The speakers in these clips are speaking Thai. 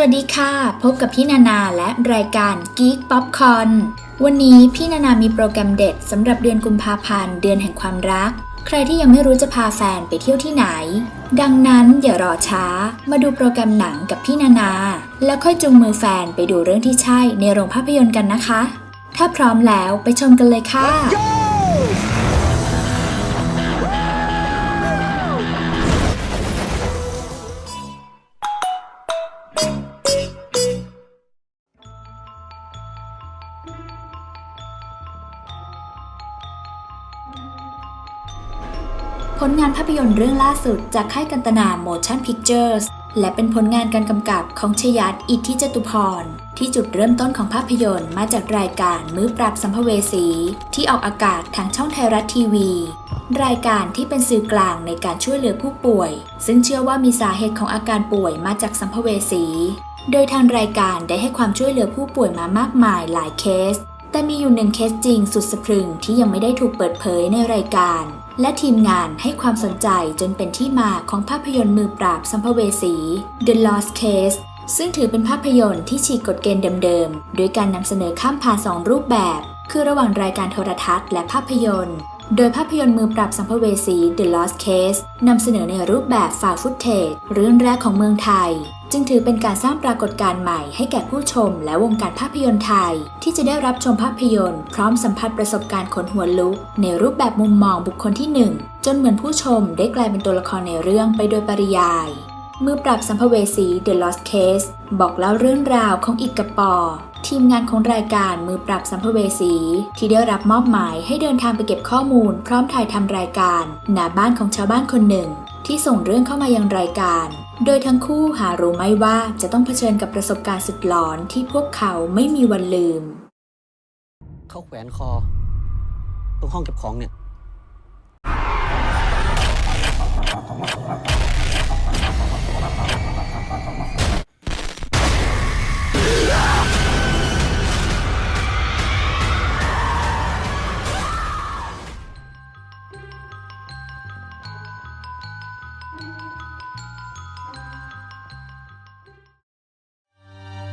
วัสดีค่ะ พบกับพี่นานาและรายการ Geek Popcorn วันนี้พี่นานามีโปรแกรมเด็ดสำหรับเดือนกุมภาพันธ์เดือนแห่งความรัก ใครที่ยังไม่รู้จะพาแฟนไปเที่ยวที่ไหน ดังนั้นอย่ารอช้า มาดูโปรแกรมหนังกับพี่นานา แล้วค่อยจูงมือแฟนไปดูเรื่องที่ใช่ในโรงภาพยนตร์กันนะคะ ถ้าพร้อมแล้วไปชมกันเลยค่ะ ลงานภาพยนตร์เรื่องล่าสุดจากค่ายกันตนา Motion Pictures และเป็นผลงานการกำกับของชยัตอิทธิจตุพร ที่จุดเริ่มต้นของภาพยนตร์มาจากรายการมือปราบสัมภเวสี ที่ออกอากาศทางช่องไทยรัฐทีวี รายการที่เป็นสื่อกลางในการช่วยเหลือผู้ป่วย ซึ่งเชื่อว่ามีสาเหตุของอาการป่วยมาจากสัมภเวสี โดยทางรายการได้ให้ความช่วยเหลือผู้ป่วยมามากมายหลายเคส แต่มีอยู่หนึ่งเคสจริงสุดสะพรึงที่ยังไม่ได้ถูกเปิดเผยในรายการ และทีมงานให้ความสนใจจนเป็นที่มาของภาพยนตร์มือปราบสัมภเวสี The Lost Case ซึ่งถือเป็นภาพยนตร์ที่ฉีกกฎเกณฑ์เดิมๆ โดยการนำเสนอข้ามผ่านสองรูปแบบ คือระหว่างรายการโทรทัศน์และภาพยนตร์ โดยภาพยนตร์มือปราบสัมภเวสี The Lost Case นำเสนอในรูปแบบฝาฟุตเทจเรื่องแรกของเมืองไทย จึงถือเป็นการสร้างปรากฏการณ์ใหม่ให้แก่ผู้ชมและวงการภาพยนตร์ไทย ที่จะได้รับชมภาพยนตร์ พร้อมสัมผัสประสบการณ์ขนหัวลุก ในรูปแบบมุมมองบุคคลที่หนึ่งจนเหมือนผู้ชมได้กลายเป็นตัวละครในเรื่องไปโดยปริยายมือปราบสัมภเวสี The Lost Case บอกเล่าเรื่องราวของอิกกบปอ ทีมงานของรายการมือปราบสัมภเวสี ที่ได้รับมอบหมายให้เดินทางไปเก็บข้อมูล พร้อมถ่ายทำรายการณบ้านของชาวบ้านคนหนึ่ง ที่ส่งเรื่องเข้ามายังรายการ โดยทั้งคู่หารู้ไหมว่าจะต้องเผชิญกับประสบการณ์สุดหลอนที่พวกเขาไม่มีวันลืม เขาแขวนคอ ตรงห้องเก็บของเนี่ย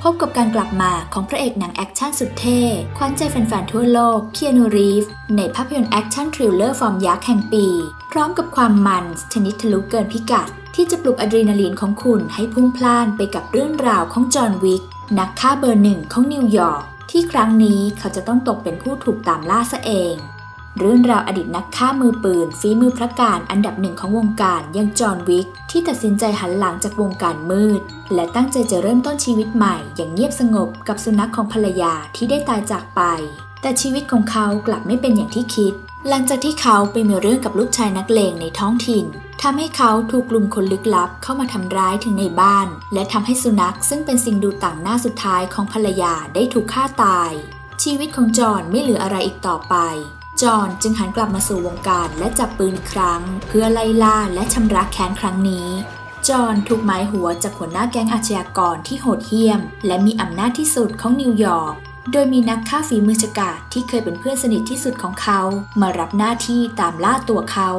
พบกับการกลับมาของพระเอกหนังแอคชั่นสุดเท่ขวัญใจแฟนๆทั่วโลกเคียนูรีฟในภาพยนตร์แอคชั่นทริลเลอร์ฟอร์มยักษ์แห่งปี พร้อมกับความมันชนิดทะลุเกินพิกัด ที่จะปลุกอะดรีนาลีนของคุณให้พุ่งพล่านไปกับเรื่องราวของจอห์นวิกนักฆ่าเบอร์หนึ่งของนิวยอร์กที่ครั้งนี้เขาจะต้องตกเป็นผู้ถูกตามล่าซะเอง เรื่องราวอดีตนักฆ่ามือปืน ฝีมือพระการอันดับหนึ่งของวงการอยังจอห์นวิก ที่ตัดสินใจหันหลังจากวงการมืด และตั้งใจจะเริ่มต้นชีวิตใหม่อย่างเงียบสงบกับสุนัขของภรรยาที่ได้ตายจากไป แต่ชีวิตของเขากลับไม่เป็นอย่างที่คิด หลังจากที่เขาไปมีเรื่องกับลูกชายนักเลงในท้องถิ่นทำให้เขาถูกกลุ่มคนลึกลับเข้ามาทำร้ายถึงในบ้าน และทำให้สุนัขซึ่งเป็นสิ่งดูต่างหน้าสุดท้ายของภรรยาได้ถูกฆ่าตาย ชีวิตของจอห์นไม่เหลืออะไรอีกต่อไป จอห์นจึงหันกลับมาสู่วงการและจับปืนอีกครั้ง เพื่อไล่ล่าและชำระแค้นครั้งนี้ จอห์นถูกหมายหัวจากหัวหน้าแก๊งอาชญากรที่โหดเหี้ยม และมีอำนาจที่สุดของนิวยอร์กโดยมีนักฆ่าฝีมือฉกาจที่เคยเป็นเพื่อนสนิทที่สุดของเขา มารับหน้าที่ตามล่าตัวเขา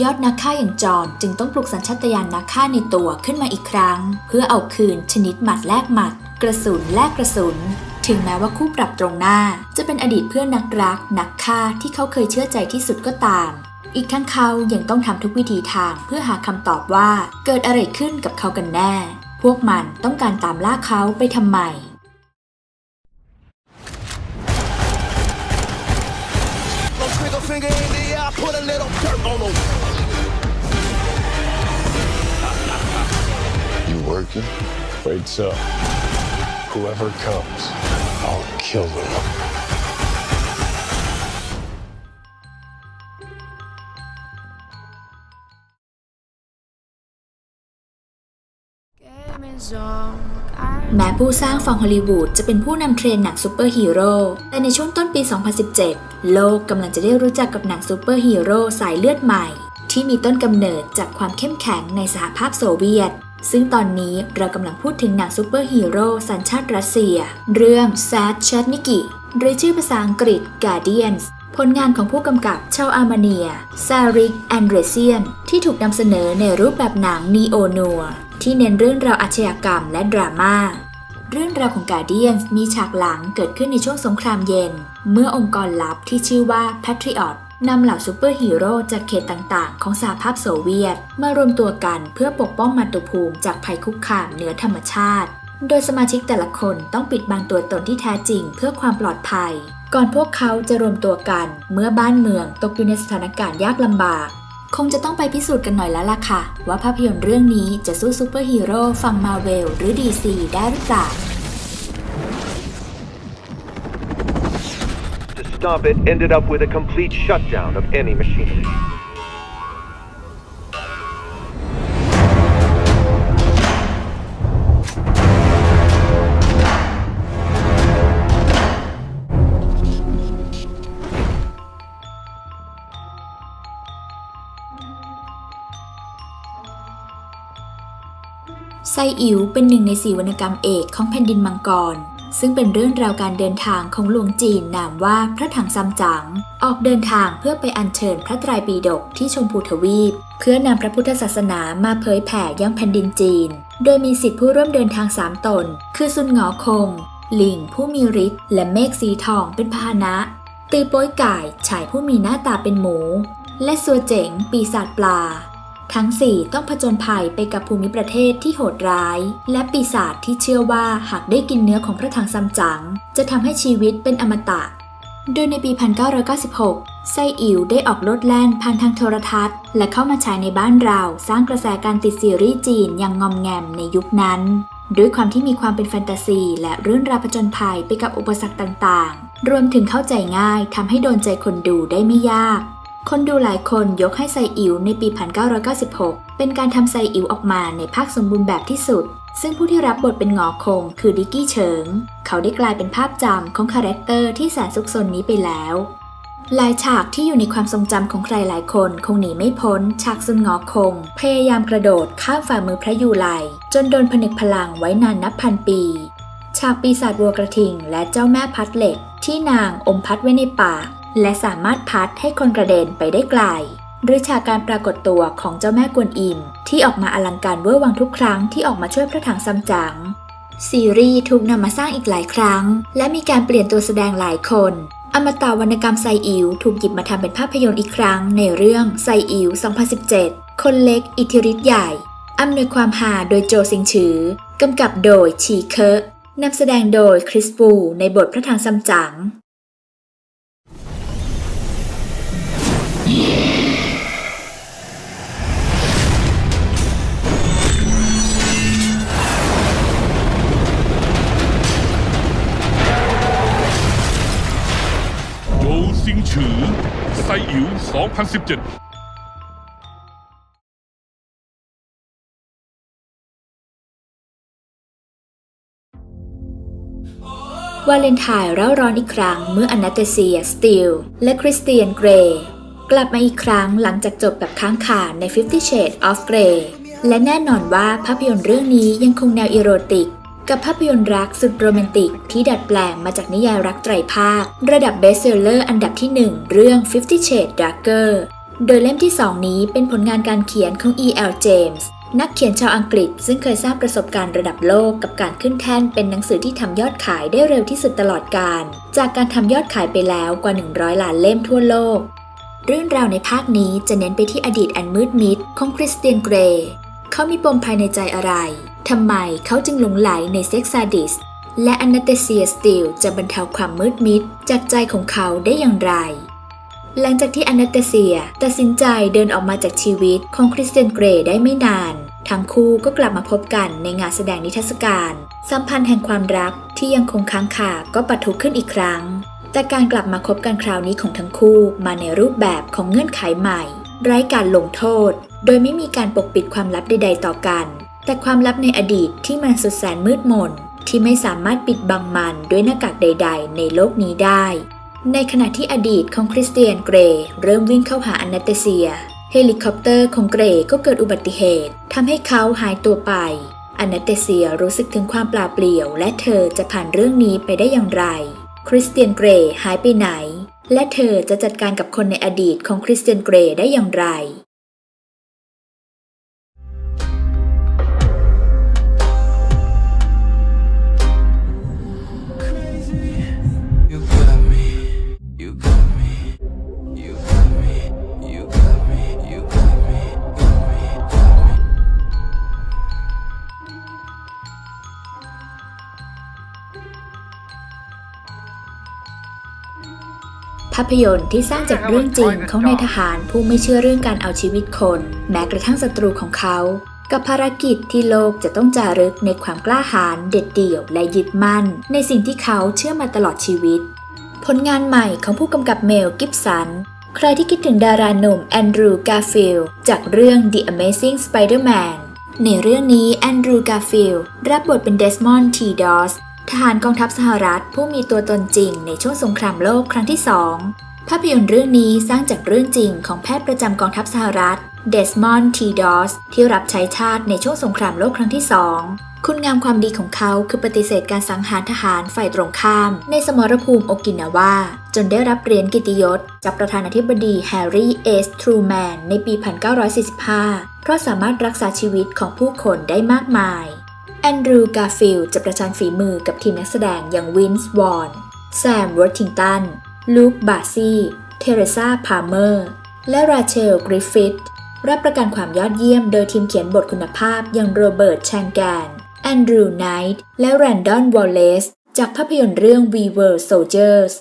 ยอดนักฆ่าอย่างจอห์นจึงต้องปลุกสัญชาตญาณนักฆ่าในตัวขึ้นมาอีกครั้ง เพื่อเอาคืนชนิดหมัดแลกหมัด กระสุนแลกกระสุน ถึงแม้ว่าคู่ปรับตรงหน้า จะเป็นอดีตเพื่อนนักรัก นักฆ่าที่เขาเคยเชื่อใจที่สุดก็ตาม อีกทั้งเขายังต้องทำทุกวิธีทางเพื่อหาคำตอบว่าเกิดอะไรขึ้นกับเขากันแน่ พวกมันต้องการตามล่าเขาไปทำไม Little trigger finger in the air, put a little dirt on them. You working? Afraid so. Whoever comes, I'll kill them. แม้ผู้สร้างฝั่งฮอลลีวูดจะเป็นผู้นำเทรนด์หนังซูเปอร์ฮีโร่แต่ในช่วงต้นปี 2017 โลกกำลังจะได้รู้จักกับหนังซูเปอร์ฮีโร่สายเลือดใหม่ ที่มีต้นกำเนิดจากความเข้มแข็งในสหภาพโซเวียต ซึ่งตอนนี้เรากำลังพูดถึงหนังซูเปอร์ฮีโร่สัญชาติรัสเซีย เรื่อง s a d c h a t n i k i หรือชื่อภาษาอังกฤษ Guardians ผลงานของผู้กำกับชาวอาร์มาเนีย ซาริก แอนเดรเซียน ที่ถูกนำเสนอในรูปแบบหนังนีโอนัวที่เน้นเรื่องราวอาชญากรรมและดราม่า เรื่องราวของ Guardians มีฉากหลังเกิดขึ้นในช่วงสงครามเย็น เมื่อองค์กรลับที่ชื่อว่า Patriot นำเหล่าซูเปอร์ฮีโร่จากเขตต่างๆ ของสหภาพโซเวียต มารวมตัวกันเพื่อปกป้องมาตุภูมิจากภัยคุกคามเหนือธรรมชาติ โดยสมาชิกแต่ละคนต้องปิดบังตัวตนที่แท้จริงเพื่อความปลอดภัย ก่อนพวกเขาจะรวมตัวกันเมื่อบ้านเมืองตกอยู่ในสถานการณ์ยากลำบาก คงจะต้องไปพิสูจน์กันหน่อยแล้วล่ะค่ะ ว่าภาพยนตร์เรื่องนี้จะสู้ซูเปอร์ฮีโร่ฝั่งมาเวลหรือ DC ได้หรือเปล่า To stop it ended up with a complete shutdown of any machinery. "ไซอิ๋วเป็นหนึ่งในสี่วรรณกรรมเอกของแผ่นดินมังกร ซึ่งเป็นเรื่องราวการเดินทางของหลวงจีนนามว่าพระถังซัมจั๋งออกเดินทางเพื่อไปอัญเชิญพระไตรปิฎกที่ชมพูทวีป เพื่อนำพระพุทธศาสนามาเผยแผ่ยังแผ่นดินจีน โดยมีสิทธิผู้ร่วมเดินทางสามตน คือซุนหงอคงหลิงผู้มีฤทธิ์และเมฆสีทองเป็นพาหนะ ตือโป้ยไก่ายฉายผู้มีหน้าตาเป็นหมู และสัวเจ๋งปีศาจปลา ทั้งสี่ต้องผจญภัยไปกับภูมิประเทศที่โหดร้าย และปีศาจที่เชื่อว่าหากได้กินเนื้อของพระถังซัมจั๋งจะทำให้ชีวิตเป็นอมตะ โดยในปี 1996 ไซอิ๋วได้ออกโลดแล่นผ่านทางโทรทัศน์ และเข้ามาฉายในบ้านเรา สร้างกระแสการติดซีรีส์จีนอย่างงอมแงมในยุคนั้น ด้วยความที่มีความเป็นแฟนตาซี และเรื่องราวผจญภัยไปกับอุปสรรคต่างๆ รวมถึงเข้าใจง่ายทำให้โดนใจคนดูได้ไม่ยาก คนดูหลายคนยกให้ไซอิ๋วในปี 1996 เป็นการทำไซอิ๋วออกมาในภาคสมบูรณ์แบบที่สุด ซึ่งผู้ที่รับบทเป็นหงอคง คือดิกกี้เฉิง เขาได้กลายเป็นภาพจำของคาแรคเตอร์ที่แสนซุกซนนี้ไปแล้วหลายฉากที่อยู่ในความทรงจำของใครหลายคนคงหนีไม่พ้น ฉากซุนงอคง พยายามกระโดดข้ามฝ่ามือพระยูไลจนโดนผนึกพลังไว้นานนับพันปี ฉากปีศาจวัวกระทิง และเจ้าแม่พัดเหล็ก ที่นางอมพัดไว้ในปาก และสามารถพัดให้คนกระเด็นไปได้ไกล หรือฉากการปรากฏตัวของเจ้าแม่กวนอิม ที่ออกมาอลังการเวอร์วังทุกครั้งที่ออกมาช่วยพระถังซัมจั๋งซีรีส์ถูกนำมาสร้างอีกหลายครั้ง และมีการเปลี่ยนตัวแสดงหลายคน อมตะวรรณกรรมไซอิ๋วถูกหยิบมาทำเป็นภาพยนตร์อีกครั้งในเรื่องไซอิ๋ว 2017 คนเล็กอิทธิฤทธิ์ใหญ่ อำนวยความหาโดยโจซิงฉือกำกับโดยชีเคอะนำแสดงโดยคริสปูในบทพระถังซัมจั๋ง ฉือไซอิ๋ว2017วาเลนไทน์เร่าร้อนอีกครั้งเมื่ออนาเตเซีย สตีล และคริสเตียนเกรย์กลับมาอีกครั้งหลังจากจบแบบค้างคาใน Fifty Shades of Grey และแน่นอนว่าภาพยนตร์เรื่องนี้ยังคงแนวอีโรติก กับภาพยนตร์รักสุดโรแมนติก ที่ดัดแปลงมาจากนิยายรักไตรภาค ระดับเบสเซลเลอร์อันดับที่ 1 เรื่อง Fifty Shades Darker โดยเล่มที่ 2 นี้เป็นผลงานการเขียนของ E.L. James นักเขียนชาวอังกฤษซึ่งเคยสร้างประสบการณ์ระดับโลกกับการขึ้นแท่นเป็นหนังสือที่ทำยอดขายได้เร็วที่สุดตลอดการ จากการทำยอดขายไปแล้วกว่า 100 ล้านเล่มทั่วโลก เรื่องราวในภาคนี้จะเน้นไปที่อดีตอันมืดมิดของคริสเตียนเกรย์เขามีปมภายในใจอะไร ทำไมเขาจึงหลงไหลในเซ็กซาดิส และอนาเตเซียสติลจะบรรเทาความมืดมิดจากใจของเขาได้อย่างไร หลังจากที่อนาเตเซียตัดสินใจเดินออกมาจากชีวิตของคริสเตียนเกรย์ได้ไม่นาน ทั้งคู่ก็กลับมาพบกันในงานแสดงนิทรรศการ สัมพันธ์แห่งความรักที่ยังคงค้างคาก็ปะทุขึ้นอีกครั้ง แต่การกลับมาคบกันคราวนี้ของทั้งคู่มาในรูปแบบของเงื่อนไขใหม่ ไร้การลงโทษ โดยไม่มีการปกปิดความลับใดๆต่อกัน แต่ความลับในอดีตที่มันสุดแสนมืดมนที่ไม่สามารถปิดบังมันด้วยหน้ากากใด ๆ ในโลกนี้ได้ ในขณะที่อดีตของคริสเตียนเกรเริ่มวิ่งเข้าหาอนาเตเซีย เฮลิคอปเตอร์ของเกรก็เกิดอุบัติเหตุทำให้เขาหายตัวไปอนาเตเซียรู้สึกถึงความปล่าเปลี่ยว และเธอจะผ่านเรื่องนี้ไปได้อย่างไร คริสเตียนเกรหายไปไหน และเธอจะจัดการกับคนในอดีตของคริสเตียนเกรได้อย่างไราพยนตร์ที่สร้างจากเรื่องจริงของนายทหารผู้ไม่เชื่อเรื่องการเอาชีวิตคน แม้กระทั่งศัตรูของเขา กับภารกิจที่โลกจะต้องจารึกในความกล้าหาญเด็ดเดี่ยวและยึดมั่น ในสิ่งที่เขาเชื่อมาตลอดชีวิต ผลงานใหม่ของผู้กำกับเมลกิฟสันใครที่คิดถึงดาราหนุ่มแอนดรูว์กาฟิลจากเรื่อง The Amazing Spider-Man ในเรื่องนี้แอนดรูว์กาฟิลรับบทเป็นเดสมอนด์ทีดอส ทหารกองทัพสหรัฐผู้มีตัวตนจริงในช่วงสงครามโลกครั้งที่สองภาพยนตร์เรื่องนี้สร้างจากเรื่องจริงของแพทย์ประจำกองทัพสหรัฐเดสมอนด์ทีดอสที่รับใช้ชาติในช่วงสงครามโลกครั้งที่สองคุณงามความดีของเขาคือปฏิเสธการสังหารทหารฝ่ายตรงข้าม ในสมรภูมิโอกินาวาจนได้รับเหรียญกิตติยศ จากประธานาธิบดีแฮร์รี่เอสทรูแมนในปี 1945 เพราะสามารถรักษาชีวิตของผู้คนได้มากมาย แอนดรูว์ กาฟิลจะประชันฝีมือกับทีมนักแสดงอย่างวินส์ วอน แซม วอร์ทิงตัน ลูค บาซี่ เทเรซา พาเมอร์ และราเชล กริฟฟิธรับประกันความยอดเยี่ยมโดยทีมเขียนบทคุณภาพอย่างโรเบิร์ต แชงแกน แอนดรูว์ ไนท์ และแรนดอน วอลเลซจากภาพยนตร์เรื่อง We Were Soldiers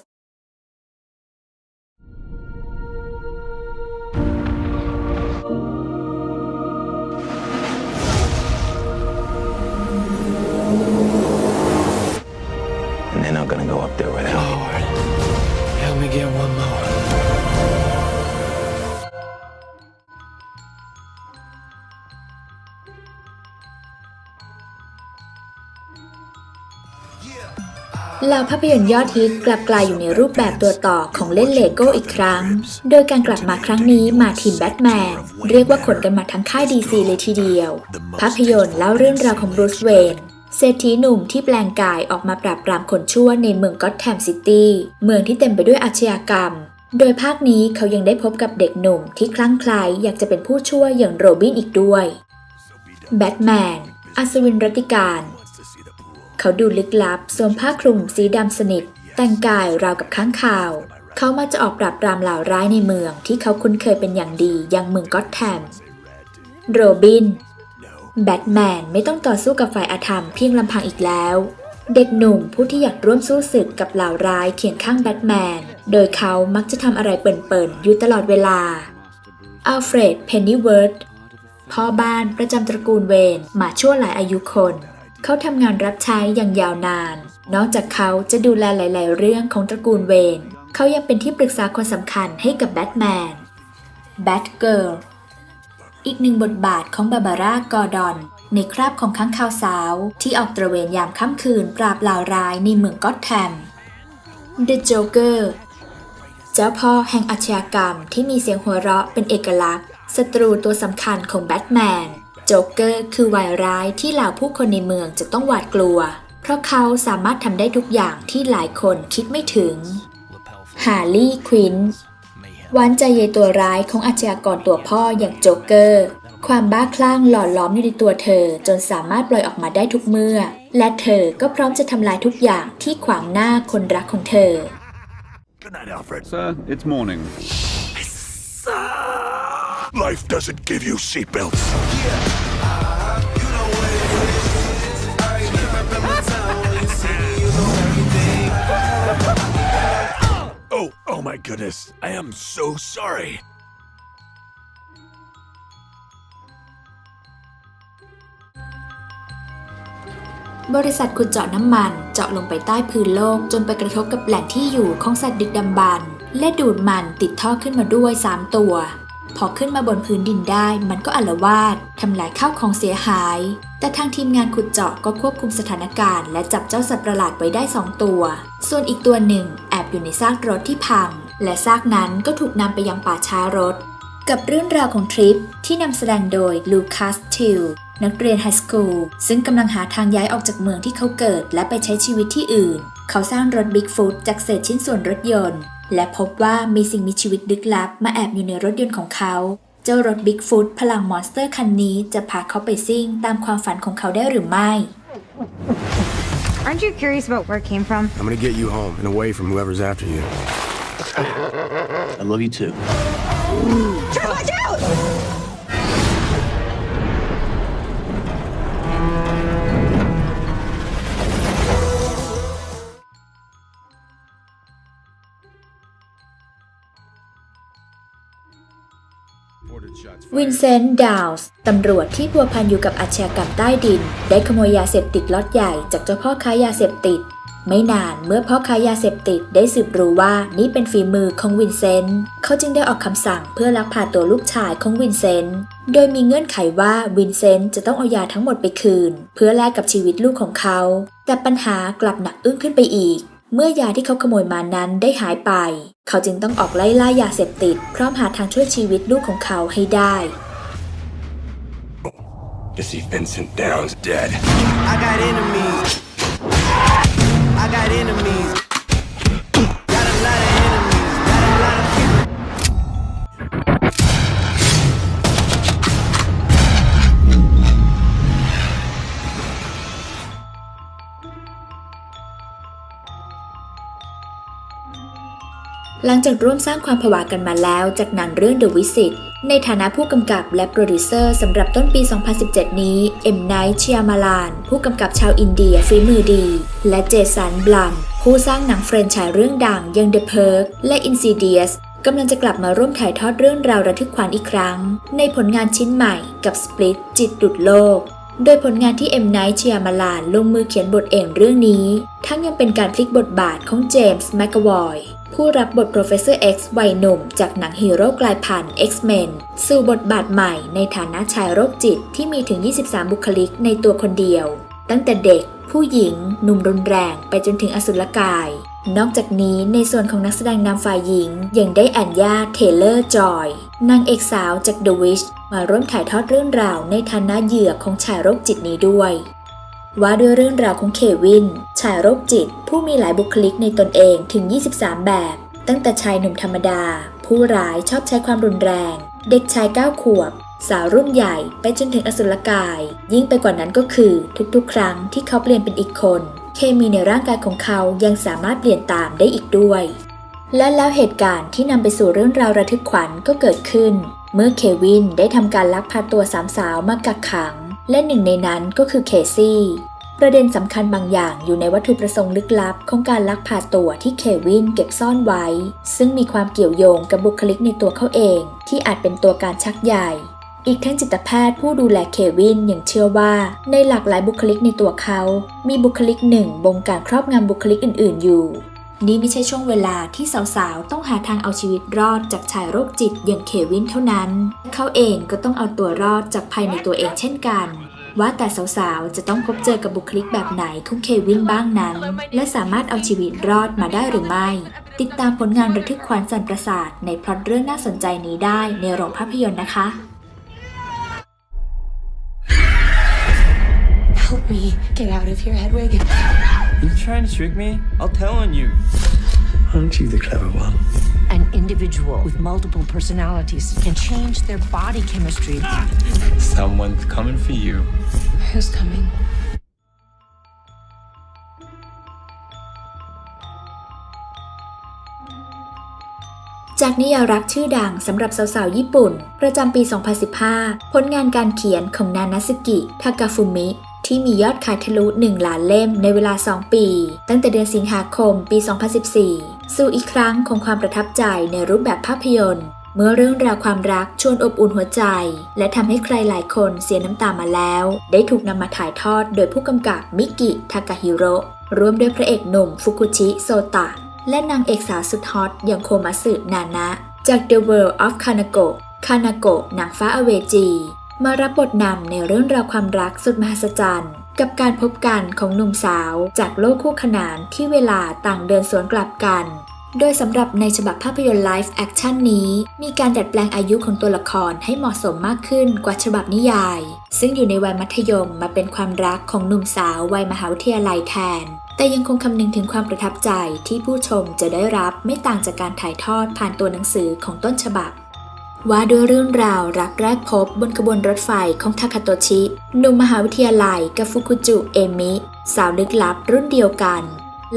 เหล่าภาพยนตร์ยอดฮิตกลับกลายอยู่ในรูปแบบตัวต่อของเล่นเลโก้อีกครั้ง โดยการกลับมาครั้งนี้มาทีมแบทแมน เรียกว่าขนกันมาทั้งค่ายดีซีเลยทีเดียว ภาพยนตร์เล่าเรื่องราวของบรูซเวนเศรษฐีหนุ่มที่แปลงกายออกมาปราบปรามคนชั่วในเมืองก็อตแทมซิตี้ เมืองที่เต็มไปด้วยอาชญากรรม โดยภาคนี้เขายังได้พบกับเด็กหนุ่มที่คลั่งไคล้อยากจะเป็นผู้ช่วยอย่างโรบินอีกด้วยแบทแมนอัศวินรัตติการ เขาดูลึกลับสวมผ้าคลุมสีดำสนิท แต่งกายราวกับค้างคาว เขามาจะออกปราบปรามเหล่าร้ายในเมืองที่เขาคุ้นเคยเป็นอย่างดีอย่างเมืองก็อตแทม โรบิน แบทแมนไม่ต้องต่อสู้กับฝ่ายอาธรรมเพียงลำพังอีกแล้ว เด็กหนุ่มผู้ที่อยากร่วมสู้ศึกกับเหล่าร้ายเคียงข้างแบทแมน โดยเขามักจะทำอะไรเปิ่นๆอยู่ตลอดเวลา อัลเฟรด เพนนีเวิร์ธพ่อบ้านประจำตระกูลเวนมาชั่วหลายอายุคน เขาทำงานรับใช้อย่างยาวนาน นอกจากเขาจะดูแลหลาย ๆ เรื่องของตระกูลเวน เขายังเป็นที่ปรึกษาคนสำคัญให้กับแบทแมน แบทเกิร์ล อีกหนึ่งบทบาทของบาบาร่ากอร์ดอน ในคราบของค้างคาวสาว ที่ออกตระเวนยามค่ำคืนปราบเหล่าร้ายในเมืองก็อตแทม The Joker เจ้าพ่อแห่งอาชญากรรมที่มีเสียงหัวเราะเป็นเอกลักษณ์ศัตรูตัวสำคัญของแบทแมน จ๊กเกอร์คือวายร้ายที่เหล่าผู้คนในเมืองจะต้องหวาดกลัว เพราะเขาสามารถทำได้ทุกอย่างที่หลายคนคิดไม่ถึง ฮาร์ลีย์ควินหวานใจเยายตัวร้ายของอาชญากรตัวพ่ออย่างโจ๊กเกอร์ ความบ้าคลั่งหล่อล้อมอยู่ในตัวเธอจนสามารถปล่อยออกมาได้ทุกเมื่อ และเธอก็พร้อมจะทำลายทุกอย่างที่ขวางหน้าคนรักของเธอ Good night, Alfred. Sir, it's morning. Life doesn't give you seatbelts. Oh, oh my goodness. I am so sorry. บริษัทขุดเจาะน้ำมันเจาะลงไปใต้พื้นโลกจนไปกระทบกับแหล่งที่อยู่ของสัตว์ดึกดำบรรพ์และดูดมันติดท่อขึ้นมาด้วย 3 ตัว พอขึ้นมาบนพื้นดินได้มันก็อลวาดทำลายข้าวของเสียหาย แต่ทางทีมงานขุดเจาะก็ควบคุมสถานการณ์ และจับเจ้าสัตว์ประหลาดไว้ได้ 2 ตัว ส่วนอีกตัวหนึ่งแอบอยู่ในซากรถที่พัง และซากนั้นก็ถูกนำไปยังป่าช้ารถ กับเรื่องราวของทริปที่นำแสดงโดยลูคัสทิลนักเรียนไฮสคูลซึ่งกำลังหาทางย้ายออกจากเมืองที่เขาเกิด และไปใช้ชีวิตที่อื่น เขาสร้างรถบิ๊กฟุตจากเศษชิ้นส่วนรถยนต์ และพบว่ามีสิ่งมีชีวิตลึกลับมาแอบอยู่ในรถยนต์ของเขา เจ้ารถบิ๊กฟุตพลังมอนสเตอร์คันนี้จะพาเขาไปซิ่งตามความฝันของเขาได้หรือไม่ Aren't you curious about where it came from? I'm gonna get you home and away from whoever's after you. I love you too. Ordered shots วินเซนต์ ดาวส์ ตำรวจที่พัวพันอยู่กับอาชญากรรมใต้ดิน ได้ขโมยยาเสพติดล็อตใหญ่จากเจ้าพ่อค้ายาเสพติด ไม่นานเมื่อพ่อค้ายาเสพติดได้สืบรู้ว่านี่เป็นฝีมือของวินเซนต์ เขาจึงได้ออกคำสั่งเพื่อลักพาตัวลูกชายของวินเซนต์ โดยมีเงื่อนไขว่าวินเซนต์จะต้องเอายาทั้งหมดไปคืน เพื่อแลกกับชีวิตลูกของเขา แต่ปัญหากลับหนักอึ้งขึ้นไปอีก เมื่อยาที่เขาขโมยมานั้นได้หายไป เขาจึงต้องออกไล่ล่ายาเสพติด พร้อมหาทางช่วยชีวิตลูกของเขาให้ได้ You see, Vincent Downs dead. I got enemies. I got enemies. หลังจากร่วมสร้างความผวากันมาแล้วจากหนังเรื่อง The Visit ในฐานะผู้กำกับและโปรดิวเซอร์สำหรับต้นปี 2017 นี้ เอ็มไนท์เชียมาลาน ผู้กำกับชาวอินเดียฝีมือดี และเจสันบลัมผู้สร้างหนังเฟรนไชส์เรื่องดังอย่าง The Perk และ Insidious กำลังจะกลับมาร่วมถ่ายทอดเรื่องราวระทึกขวัญอีกครั้ง ในผลงานชิ้นใหม่กับ Split จิตดุดโลก โดยผลงานที่เอ็มไนท์เชียมาลานลงมือเขียนบทเองเรื่องนี้ ทั้งยังเป็นการพลิกบทบาทของเจมส์แมคกวอย ผู้รับบท Professor X วัยหนุ่ม จากหนังฮีโร่กลายพันธุ์ X-Men สู่บทบาทใหม่ในฐานะชายโรคจิตที่มีถึง 23 บุคลิกในตัวคนเดียว ตั้งแต่เด็ก ผู้หญิง หนุ่มรุนแรง ไปจนถึงอสุรกาย นอกจากนี้ในส่วนของนักแสดงนำฝ่ายหญิง ยังได้แอนยาเทเลอร์จอยนางเอกสาวจาก The Witch มาร่วมถ่ายทอดเรื่องราวในฐานะเหยื่อของชายโรคจิตนี้ด้วย ว่าด้วยเรื่องราวของเควิน ชายโรคจิต ผู้มีหลายบุคลิกในตนเองถึง 23 แบบ ตั้งแต่ชายหนุ่มธรรมดา ผู้ร้ายชอบใช้ความรุนแรง เด็กชาย 9 ขวบ สาวรุ่นใหญ่ไปจนถึงอสุรกาย ยิ่งไปกว่านั้นก็คือ ทุกๆ ครั้งที่เขาเปลี่ยนเป็นอีกคน เคมีในร่างกายของเขายังสามารถเปลี่ยนตามได้อีกด้วย และแล้วเหตุการณ์ที่นำไปสู่เรื่องราวระทึกขวัญก็เกิดขึ้น เมื่อเควินได้ทำการลักพาตัวสามสาวมากักขัง และหนึ่งในนั้นก็คือเคซี่ ประเด็นสำคัญบางอย่างอยู่ในวัตถุประสงค์ลึกลับ ของการลักพาตัวที่เควินเก็บซ่อนไว้ ซึ่งมีความเกี่ยวโยงกับบุคลิกในตัวเขาเอง ที่อาจเป็นตัวการชักใหญ่ อีกทั้งจิตแพทย์ผู้ดูแลเควินยังเชื่อว่า ในหลากหลายบุคลิกในตัวเขา มีบุคลิกหนึ่งบงการครอบงำบุคลิกอื่น ๆ อยู่ นี่ไม่ใช่ช่วงเวลาที่สาวๆ ต้องหาทางเอาชีวิตรอดจากชายโรคจิตอย่างเควินเท่านั้น เขาเองก็ต้องเอาตัวรอดจากภายในตัวเองเช่นกัน ว่าแต่สาวๆ จะต้องพบเจอกับบุคลิกแบบไหนของเควินบ้างนั้น และสามารถเอาชีวิตรอดมาได้หรือไม่ ติดตามผลงานระทึกขวัญสันประสาทในพล็อตเรื่องน่าสนใจนี้ได้ในโรงภาพยนตร์นะคะ Help me get out of here, Hedwig. You trying to trick me? I'll tell on you. Aren't you the clever one? An individual with multiple personalities can change their body chemistry. Someone's coming for you. Who's coming? จากนิยายรักชื่อดังสำหรับสาวๆ ญี่ปุ่น ประจำปี 2015 ผลงานการเขียนของนานาสกิ ทากาฟุมิ ที่มียอดขายทะลุ 1 ล้านเล่มในเวลา 2 ปี ตั้งแต่เดือนสิงหาคมปี 2014 สู่อีกครั้งของความประทับใจในรูปแบบภาพยนตร์ เมื่อเรื่องราวความรักชวนอบอุ่นหัวใจ และทำให้ใครหลายคนเสียน้ำตามาแล้ว ได้ถูกนำมาถ่ายทอดโดยผู้กำกับมิกิทากาฮิโร่ร่วมด้วยพระเอกหนุ่มฟุกุชิโซตะ และนางเอกสาวสุดฮอตอย่างโคมัสึนานะ จาก The World of Kanako คานาโกะนางฟ้าอเวจี มารับบทนำในเรื่องราวความรักสุดมหัศจรรย์ กับการพบกันของหนุ่มสาวจากโลกคู่ขนานที่เวลาต่างเดินสวนกลับกัน โดยสำหรับในฉบับภาพยนตร์ไลฟ์แอคชั่นนี้ มีการดัดแปลงอายุของตัวละครให้เหมาะสมมากขึ้นกว่าฉบับนิยาย ซึ่งอยู่ในวัยมัธยมมาเป็นความรักของหนุ่มสาววัยมหาวิทยาลัยแทน แต่ยังคงคำนึงถึงความประทับใจที่ผู้ชมจะได้รับไม่ต่างจากการถ่ายทอดผ่านตัวหนังสือของต้นฉบับ ว่าด้วยเรื่องราวรักแรกพบบนขบวนรถไฟของทาคาโตชิหนุ่มมหาวิทยาลัยกับฟุกุจุเอมิ สาวลึกลับรุ่นเดียวกัน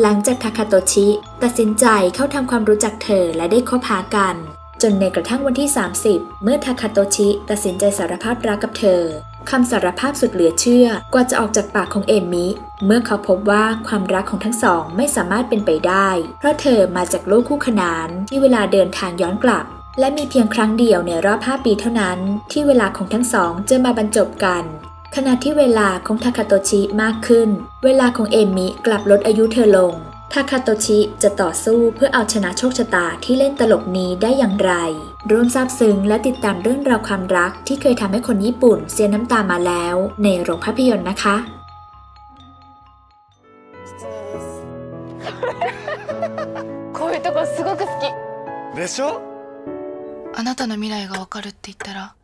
หลังจากทาคาโตชิ ตัดสินใจเข้าทำความรู้จักเธอและได้คบหากัน จนในกระทั่งวันที่ 30 เมื่อทาคาโตชิ ตัดสินใจสารภาพรักกับเธอคำสารภาพสุดเหลือเชื่อกว่าจะออกจากปากของเอมิ เมื่อเขาพบว่าความรักของทั้งสองไม่สามารถเป็นไปได้ เพราะเธอมาจากโลกคู่ขนานที่เวลาเดินทางย้อนกลับ และมีเพียงครั้งเดียวในรอบ 5 ปีเท่านั้น ที่เวลาของทั้งสองจะมาบรรจบกัน ขณะที่เวลาของทาคาโตชิมากขึ้น เวลาของเอมิกลับลดอายุเธอลง ทาคาโตชิจะต่อสู้เพื่อเอาชนะโชคชะตาที่เล่นตลกนี้ได้อย่างไร ร่วมซาบซึ้งและติดตามเรื่องราวความรักที่เคยทำให้คนญี่ปุ่นเสียน้ำตามาแล้ว ในโรงภาพยนตร์นะคะ こういうとこすごく好きでしょ あなたの未来がわかるって言ったら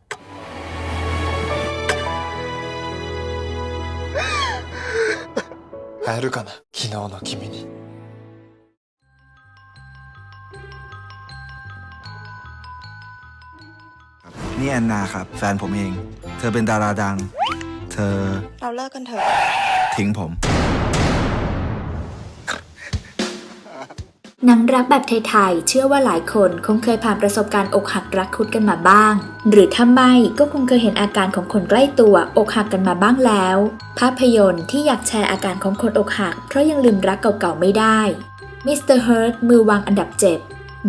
会えるかな昨日の君に นี่แอนนาครับ แฟนผมเอง เธอเป็นดาราดัง เธอ เราเลิกกันเถอะ ทิ้งผม หนังรักแบบไทยๆ เชื่อว่าหลายคนคงเคยผ่านประสบการณ์อกหักรักคุดกันมาบ้าง หรือถ้าไม่ก็คงเคยเห็นอาการของคนใกล้ตัวอกหักกันมาบ้างแล้ว ภาพยนตร์ที่อยากแชร์อาการของคนอกหัก เพราะยังลืมรักเก่าๆไม่ได้มิสเตอร์เฮิร์ตมือวางอันดับเจ็บ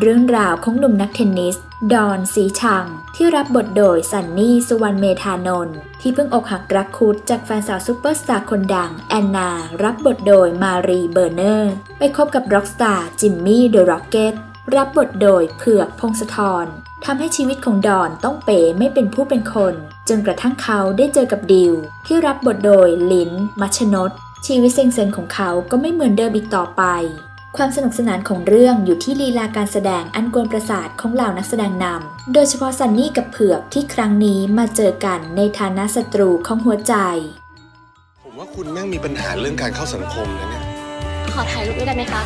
เรื่องราวของหนุ่มนักเทนนิส ดอนสีชัง ที่รับบทโดยสันนี่สุวรรณเมธานนท์ที่เพิ่งอกหักรักคุดจากแฟนสาวซูเปอร์สตาร์คนดัง แอนนา รับบทโดยมารีเบอร์เนอร์ ไปคบกับร็อกสตาร์จิมมี่เดอะร็อกเก็ตรับบทโดยเผือกพงศธรทำให้ชีวิตของดอนต้องเป๋ไม่เป็นผู้เป็นคน จนกระทั่งเขาได้เจอกับดิว ที่รับบทโดยลินมัชนดชีวิตเซ็งๆของเขาก็ไม่เหมือนเดิมอีกต่อไป ความสนุกสนานของเรื่องอยู่ที่ลีลาการแสดงอันกวนประสาทของเหล่านักแสดงนำ โดยเฉพาะซันนี่กับเผือกที่ครั้งนี้มาเจอกันในฐานะศัตรูของหัวใจ ผมว่าคุณแม่งมีปัญหาเรื่องการเข้าสังคมนะเนี่ย ขอถ่ายรูปด้วยได้ไหมคะ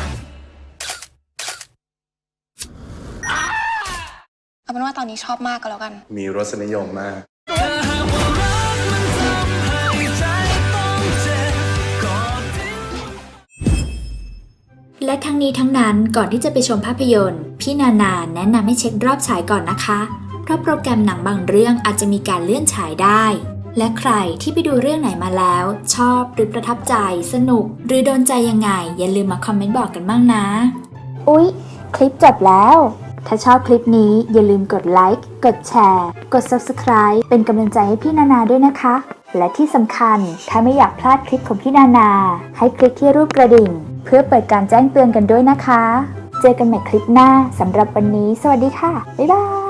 เอาเป็นว่าตอนนี้ชอบมากก็แล้วกัน มีรสนิยมมาก และทั้งนี้ทั้งนั้นก่อนที่จะไปชมภาพยนตร์ พี่นานาแนะนำให้เช็ครอบฉายก่อนนะคะ เพราะโปรแกรมหนังบางเรื่องอาจจะมีการเลื่อนฉายได้ และใครที่ไปดูเรื่องไหนมาแล้ว ชอบหรือประทับใจ สนุก หรือโดนใจยังไง อย่าลืมมาคอมเมนต์บอกกันบ้างนะ อุ๊ย คลิปจบแล้ว ถ้าชอบคลิปนี้อย่าลืมกดไลค์กดแชร์ กด Subscribe เป็นกำลังใจให้พี่นานาด้วยนะคะ และที่สำคัญถ้าไม่อยากพลาดคลิปของพี่นานา ให้คลิกที่รูปกระดิ่ง เพื่อเปิดการแจ้งเตือนกันด้วยนะคะ เจอกันใหม่คลิปหน้าสำหรับวันนี้ สวัสดีค่ะ บ๊ายบาย